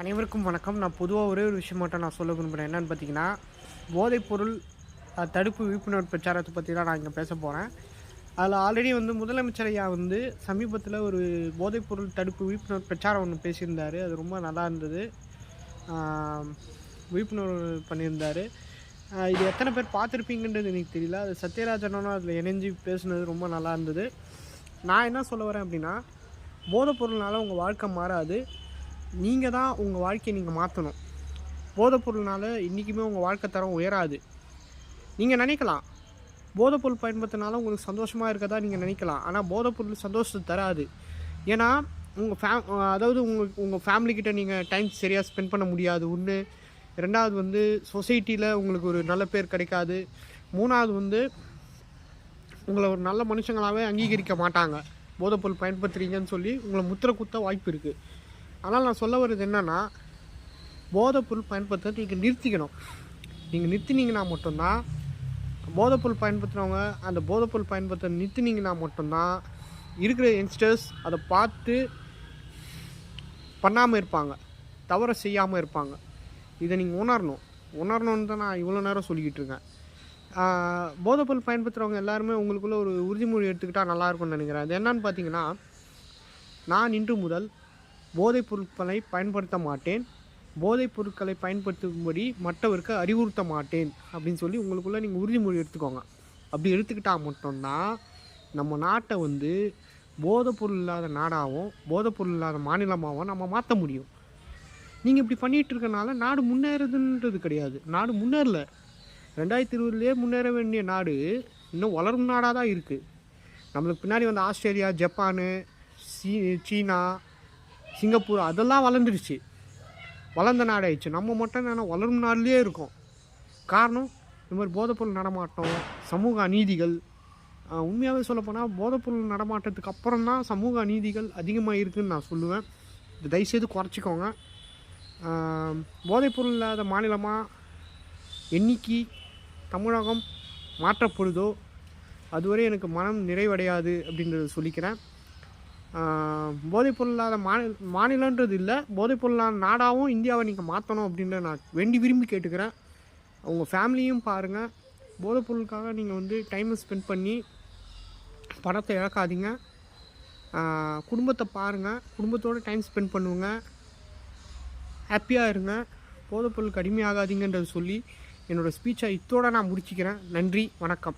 அனைவருக்கும் வணக்கம். நான் பொதுவாக ஒரே ஒரு விஷயம் மட்டும் நான் சொல்ல விரும்புகிறேன் என்னென்னு பார்த்தீங்கன்னா போதைப்பொருள் தடுப்பு விழிப்புணர்வு பிரச்சாரத்தை பற்றி தான் நான் இங்கே பேச போகிறேன் அதில் ஆல்ரெடி வந்து முதலமைச்சர் ஐயா வந்து சமீபத்தில் ஒரு போதைப்பொருள் தடுப்பு விழிப்புணர்வு பிரச்சாரம் ஒன்று பேசியிருந்தார். அது ரொம்ப நல்லா இருந்தது. விழிப்புணர்வு பண்ணியிருந்தார். இது எத்தனை பேர் பார்த்துருப்பீங்கன்றது எனக்கு தெரியல. அது சத்யராஜனும் அதில் இணைஞ்சு பேசுனது ரொம்ப நல்லா இருந்தது. நான் என்ன சொல்ல வரேன் அப்படின்னா போதைப்பொருள்னால உங்கள் வாழ்க்கை மாறாது. நீங்கள் தான் உங்கள் வாழ்க்கையை நீங்கள் மாற்றணும் போதைப்பொருள்னால இன்றைக்குமே உங்கள் வாழ்க்கை தரம் உயராது. நீங்கள் நினைக்கலாம். போதைப்பொருள் பயன்படுத்தினால உங்களுக்கு சந்தோஷமாக இருக்கதா நீங்கள் நினைக்கலாம். ஆனால் போதைப்பொருள் சந்தோஷத்தை தராது. ஏன்னா உங்கள் ஃபே அதாவது உங்கள் உங்கள் ஃபேமிலிக்கிட்ட நீங்கள் டைம் சரியாக ஸ்பெண்ட் பண்ண முடியாது. ஒன்று ரெண்டாவது வந்து சொசைட்டியில் உங்களுக்கு ஒரு நல்ல பேர் கிடைக்காது. மூணாவது வந்து உங்களை ஒரு நல்ல மனுஷங்களாகவே அங்கீகரிக்க மாட்டாங்க. போதைப்பொருள் பயன்படுத்துகிறீங்கன்னு சொல்லி உங்களை முத்திர குத்த வாய்ப்பு இருக்குது ஆனால் நான் சொல்ல வர்றது என்னென்னா போதைப்பொருள் பயன்படுத்துறது நீங்கள் நிறுத்திக்கணும். நீங்கள் நிறுத்தினீங்கன்னா மட்டும்தான் போதைப்பொருள் பயன்படுத்துகிறவங்க அந்த போதைப்பொருள் பயன்படுத்த நிறுத்தினீங்கன்னா மட்டும்தான் இருக்கிற யங்ஸ்டர்ஸ் அதை பார்த்து பண்ணாமல் இருப்பாங்க. தவற செய்யாமல் இருப்பாங்க. இதை நீங்கள் உணரணும். உணரணும்னு தான் நான் இவ்வளோ நேரம் சொல்லிக்கிட்டு இருக்கேன். போதைப்பொருள் பயன்படுத்துகிறவங்க எல்லாருமே உங்களுக்குள்ளே ஒரு உறுதிமொழி எடுத்துக்கிட்டால் நல்லா இருக்கும்னு நினைக்கிறேன். அது என்னன்னு பார்த்தீங்கன்னா நான் இன்று முதல் போதைப் பொருட்களை பயன்படுத்த மாட்டேன். போதைப் பொருட்களை பயன்படுத்தும்படி மற்றவருக்கு அறிவுறுத்த மாட்டேன். அப்படின்னு சொல்லி உங்களுக்குள்ளே நீங்கள் உறுதிமொழி எடுத்துக்கோங்க. அப்படி எடுத்துக்கிட்டால் மட்டும்தான் நம்ம நாட்டை வந்து போதைப்பொருள் இல்லாத நாடாகவும் போதைப்பொருள் இல்லாத மாநிலமாகவும் நம்ம மாற்ற முடியும். நீங்கள் இப்படி பண்ணிகிட்டு இருக்கனால நாடு முன்னேறுதுன்றது கிடையாது. நாடு முன்னேறல. ரெண்டாயிரத்தி இருபதுலேயே முன்னேற வேண்டிய நாடு இன்னும் வளரும் நாடாக தான் இருக்குது நம்மளுக்கு பின்னாடி வந்த ஆஸ்திரேலியா ஜப்பானு சீ சீனா சிங்கப்பூர் அதெல்லாம் வளர்ந்துருச்சு வளர்ந்த நாடாயிடுச்சு நம்ம மட்டும் என்னென்னா வளரும் நாடுலேயே இருக்கும். காரணம் இந்த மாதிரி போதைப்பொருள் நடமாட்டம் சமூக அநீதிகள் உண்மையாகவே சொல்லப்போனால் போதைப்பொருள் நடமாட்டத்துக்கு அப்புறம் தான் சமூக அநீதிகள் அதிகமாக இருக்குதுன்னு நான் சொல்லுவேன். இது தயவுசெய்து குறைச்சிக்கோங்க. போதைப்பொருள் இல்லாத மாநிலமாக என்னைக்கு தமிழகம் மாற்றப்படுதோ அதுவரை எனக்கு மனம் நிறைவடையாது அப்படின்றத சொல்லிக்கிறேன். போதைப்பொருள் இல்லாத மாநில மாநிலன்றது இல்லை. போதைப்பொருள் இல்லாத நாடாகவும் இந்தியாவை நீங்கள் மாற்றணும் அப்படின்ற நான் வேண்டி விரும்பி கேட்டுக்கிறேன். உங்கள் ஃபேமிலியும் பாருங்கள் போதைப்பொருளுக்காக நீங்கள் வந்து டைமை ஸ்பெண்ட் பண்ணி பணத்தை இழக்காதீங்க. குடும்பத்தை பாருங்கள் குடும்பத்தோடு டைம் ஸ்பெண்ட் பண்ணுவோங்க ஹாப்பியாக இருங்க. போதைப்பொருளுக்கு அடிமையாகாதீங்கன்றது சொல்லி என்னோடய ஸ்பீச்சை இத்தோடு நான் முடிச்சுக்கிறேன். நன்றி வணக்கம்.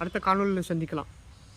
அடுத்த காணொலியில் சந்திக்கலாம்.